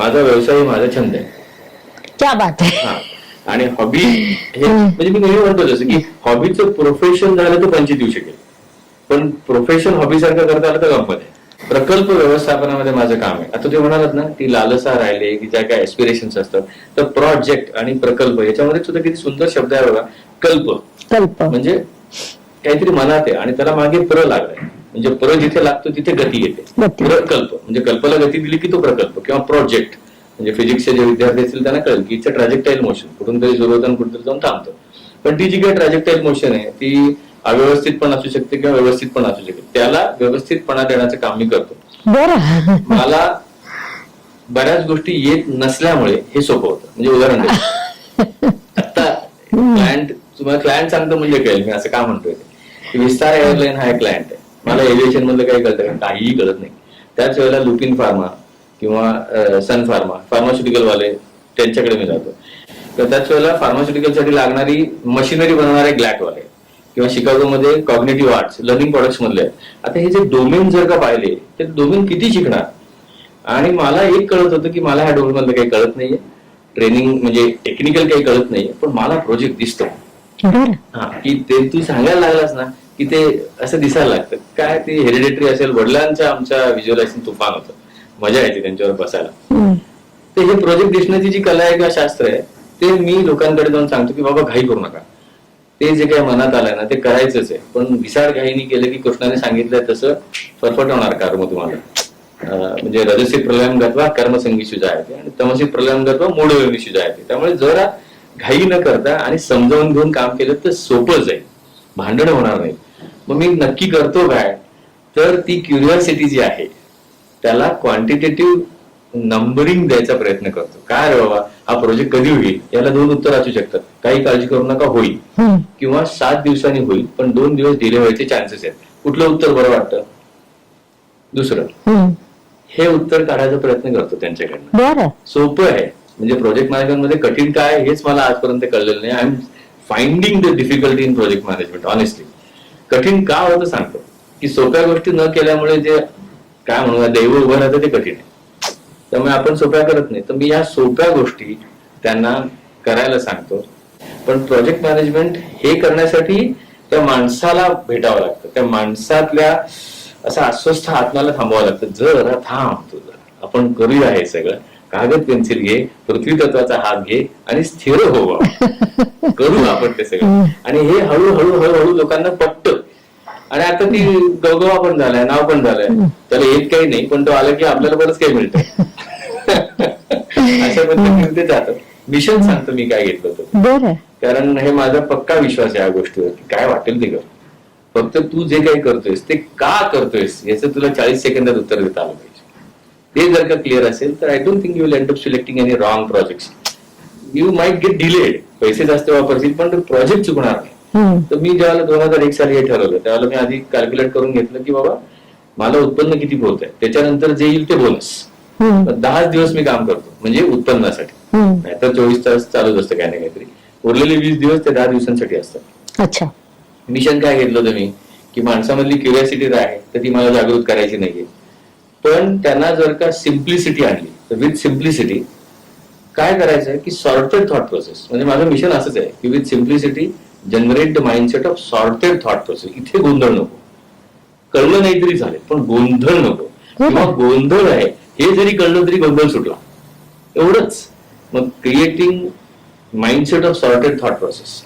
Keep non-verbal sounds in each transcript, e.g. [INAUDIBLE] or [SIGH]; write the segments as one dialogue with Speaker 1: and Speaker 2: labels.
Speaker 1: माझा व्यवसाय माझा छंद आहे.
Speaker 2: क्या बात आहे.
Speaker 1: हा. आणि हॉबी हे म्हणजे मी नेहमी म्हणतो जसं की हॉबीचं प्रोफेशन झालं तर पंचित येऊ शकेल. पण प्रोफेशन हॉबी सारखं करता आलं तर गंमत आहे. प्रकल्प व्यवस्थापनामध्ये माझं काम आहे. आता ते म्हणालात ना ती लालसा राहिले की ज्या काय एस्पिरेशन्स असतात तर प्रोजेक्ट आणि प्रकल्प याच्यामध्ये सुद्धा किती सुंदर शब्द आहे बघा. कल्प.
Speaker 2: कल्प.
Speaker 1: म्हणजे काहीतरी मनात आहे आणि त्याला मागे प्र लागलाय. म्हणजे प्र जिथे लागतो तिथे गती येते. प्रकल्प. म्हणजे कल्पला गती दिली की तो प्रकल्प किंवा प्रोजेक्ट म्हणजे फिजिक्सचे जे विद्यार्थी असतील त्यांना कळेल की इट्स ट्रॅजेक्टाईल मोशन कुठून तरी सुरू होतं जाऊन थांबतं. पण ती जी काही ट्रॅजेक्टाईल मोशन आहे ती अव्यवस्थित पण असू शकते किंवा व्यवस्थित पण असू शकते. त्याला व्यवस्थितपणा देण्याचं काम मी करतो. मला बऱ्याच गोष्टी येत नसल्यामुळे हे सोपं होतं. म्हणजे उदाहरण देतो. आता क्लायंट तुम्हाला क्लायंट सांगतो म्हणजे कळेल. मी असं का म्हणतोय विस्तार एअरलाईन हा एक क्लायंट आहे. मला एव्हिएशन मधलं काही कळतं का काहीही कळत नाही. त्याच वेळेला लुपिन फार्मा किंवा सन फार्मा फार्मास्युटिकल वाले त्यांच्याकडे मी जातो. तर त्याच वेळेला फार्मास्युटिकलसाठी लागणारी मशिनरी बनवणारे ग्लॅट वाले किंवा शिकागोमध्ये कॉग्नेटिव्ह आर्ट्स लर्निंग प्रोडक्ट्स मधले आहेत. आता हे जे डोमेन जर का पाहिले ते डोमेन किती शिकणार? आणि मला एक कळत होतं की मला ह्या डोमेन मधलं काही कळत नाहीये. ट्रेनिंग म्हणजे टेक्निकल काही कळत नाहीये पण मला प्रोजेक्ट दिसतो हा की ते तू सांगायला लागलास ना की ते असं दिसायला लागतं. काय ते हेरिडेटरी असेल वडिलांच्या आमच्या व्हिज्युअलायझेशन तुफान होतं. मजा येते त्यांच्यावर बसायला. ते हे प्रोजेक्ट दिसण्याची जी कला आहे किंवा शास्त्र आहे ते मी लोकांकडे जाऊन सांगतो की बाबा घाई करू नका. ते जे काही मनात आलंय ना ते करायचंच आहे. पण विसार घाईनी केलं की कृष्णाने सांगितलंय तसं फरफट होणार कर्म तुम्हाला. म्हणजे रजसी प्रलयम गत्वा कर्मसंगीशी जायते आणि तमसी प्रलयम गत्वा मूढवेमीशी जायते त्यामुळे जरा घाई न करता आणि समजावून घेऊन काम केलं तर सोपंच आहे भांडण होणार नाही मग मी नक्की करतो काय? तर ती क्युरिओसिटी जी आहे त्याला क्वांटिटेटिव्ह नंबरिंग द्यायचा प्रयत्न करतो. काय रे बाबा? हा प्रोजेक्ट कधी होईल? याला दोन उत्तर असू शकतात. काही काळजी करू नका होईल. किंवा सात दिवसांनी होईल पण दोन दिवस डिले व्हायचे चान्सेस आहेत. कुठलं उत्तर बरं वाटतं? दुसरं. हे उत्तर काढायचा प्रयत्न करतो त्यांच्याकडनं. सोपं आहे. म्हणजे प्रोजेक्ट मॅनेजमेंटमध्ये कठीण काय हेच मला आजपर्यंत कळलेलं नाही. I am finding the difficulty in project management honestly कठीण का होतं सांगतो. की सोप्या गोष्टी न केल्यामुळे जे काय म्हणूया दैव उभं राहतं ते कठीण आहे. त्यामुळे आपण सोप्या करत नाही. तर मी या सोप्या गोष्टी त्यांना करायला सांगतो. पण प्रोजेक्ट मॅनेजमेंट हे करण्यासाठी त्या माणसाला भेटावं लागतं. त्या माणसातल्या असं अस्वस्थ आत्म्याला थांबावं लागतं. जरा थांब जरा. आपण करूया हे सगळं. कागद पेन्सिल घे पृथ्वी तत्वाचा हात घे आणि स्थिर हो. [LAUGHS] करू आपण ते सगळं. आणि हे हळूहळू हळूहळू लोकांना पटतं. आणि आता ती गवगवा पण झालाय नाव पण झालंय. त्याला येत काही नाही पण तो आला की आपल्याला बरंच काही मिळतं. [LAUGHS] अशा पद्धतीने ते जातं मिशन सांगतो मी काय घेतलं होतं.
Speaker 2: बरं.
Speaker 1: कारण हे माझा पक्का विश्वास आहे या गोष्टीवर की काय वाटेल ते कर. फक्त तू जे काही करतोयस ते का करतोयस याचं तुला चाळीस सेकंदात उत्तर देता आलं पाहिजे. ते जर का क्लिअर असेल तर I don't think you will end up selecting any wrong project you might get delayed पैसे जास्त वापरतील पण प्रोजेक्ट चुकणार नाही. तर मी ज्यावेळेला दोन हजार एक साली हे ठरवलं त्यावेळेला मी आधी कॅल्क्युलेट करून घेतलं की बाबा मला उत्पन्न किती होत आहे त्याच्यानंतर जे येईल ते बोनस. दहाच दिवस मी काम करतो म्हणजे उत्पन्नासाठी.
Speaker 2: हम्म.
Speaker 1: नाहीतर चोवीस तास चालूच असतं काय ना काहीतरी. उरलेले वीस दिवस ते दहा दिवसांसाठी असतात.
Speaker 2: अच्छा.
Speaker 1: मिशन काय घेतलं होतं मी की माणसामधली क्युरियासिटी आहे तर ती मला जागृत करायची नाहीये. पण त्यांना जर का सिम्प्लिसिटी आणली तर विथ सिम्प्लिसिटी काय करायचं की सॉर्टेड थॉट प्रोसेस म्हणजे माझं मिशन असंच आहे की with simplicity generate the mindset of sorted thought process. इथे गोंधळ नको. कळलं नाही तरी चालेल पण गोंधळ नको. किंवा गोंधळ आहे हे जरी कळलं तरी गोंधळ सुटला. एवढंच. मग creating mindset of sorted thought process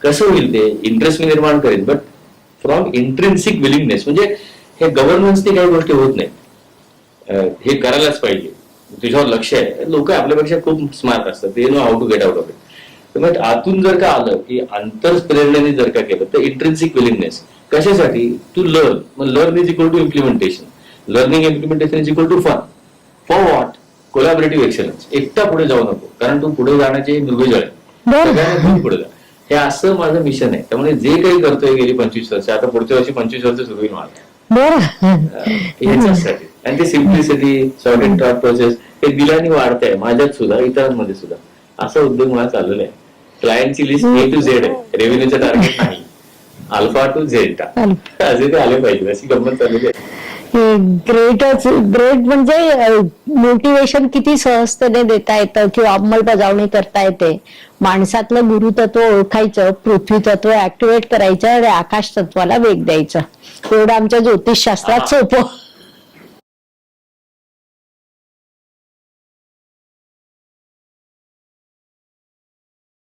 Speaker 1: कसं होईल ते? इंटरेस्ट मी निर्माण करेन बट फ्रॉम इंट्रेन्सिक विलिंगनेस म्हणजे हे गव्हर्नन्सने काही गोष्टी होत नाही हे करायलाच पाहिजे. तुझ्यावर लक्ष आहे. लोक आपल्यापेक्षा खूप स्मार्ट असतात. ते know how to get out of it मग आतून जर का आलं की अंतर प्रेरणेने जर का केलं तर इंट्रेन्सिक विलिंगनेस कशासाठी? टू लर्न मग learn is equal to implementation learning implementation is equal to fun for what collaborative excellence एकटा पुढे जाऊ नको कारण तू पुढे जाण्याचे निर्वेजळ आहे. पुढे जा. हे असं माझं मिशन आहे. त्यामुळे जे काही करतोय गेली पंचवीस वर्ष आता पुढच्या वर्षी पंचवीस वर्ष सुरू होईल मला
Speaker 2: बरं
Speaker 1: ह्याच्यासाठी. आणि ते सिम्प्लिसिटी थॉट प्रोसेस हे दिल्याने वाढतंय. माझ्यात सुद्धा इतरांमध्ये सुद्धा. असा उद्योग मला चाललेला आहे. क्लायंटची लिस्ट ए टू झेड आहे. रेव्हेन्यूचं टार्गेट नाही. Alpha to Z. असे ते आले पाहिजे. अशी गंमत चाललेली आहे.
Speaker 2: ग्रेटच ग्रेट म्हणजे मोटिवेशन किती सहजतेने देता येतं किंवा अंमलबजावणी करता येते. माणसातलं गुरुतत्व ओळखायचं पृथ्वी तत्व ऍक्टिवेट करायचं आणि आकाश तत्वाला वेग द्यायचं. एवढं आमच्या ज्योतिषशास्त्रात सोपं.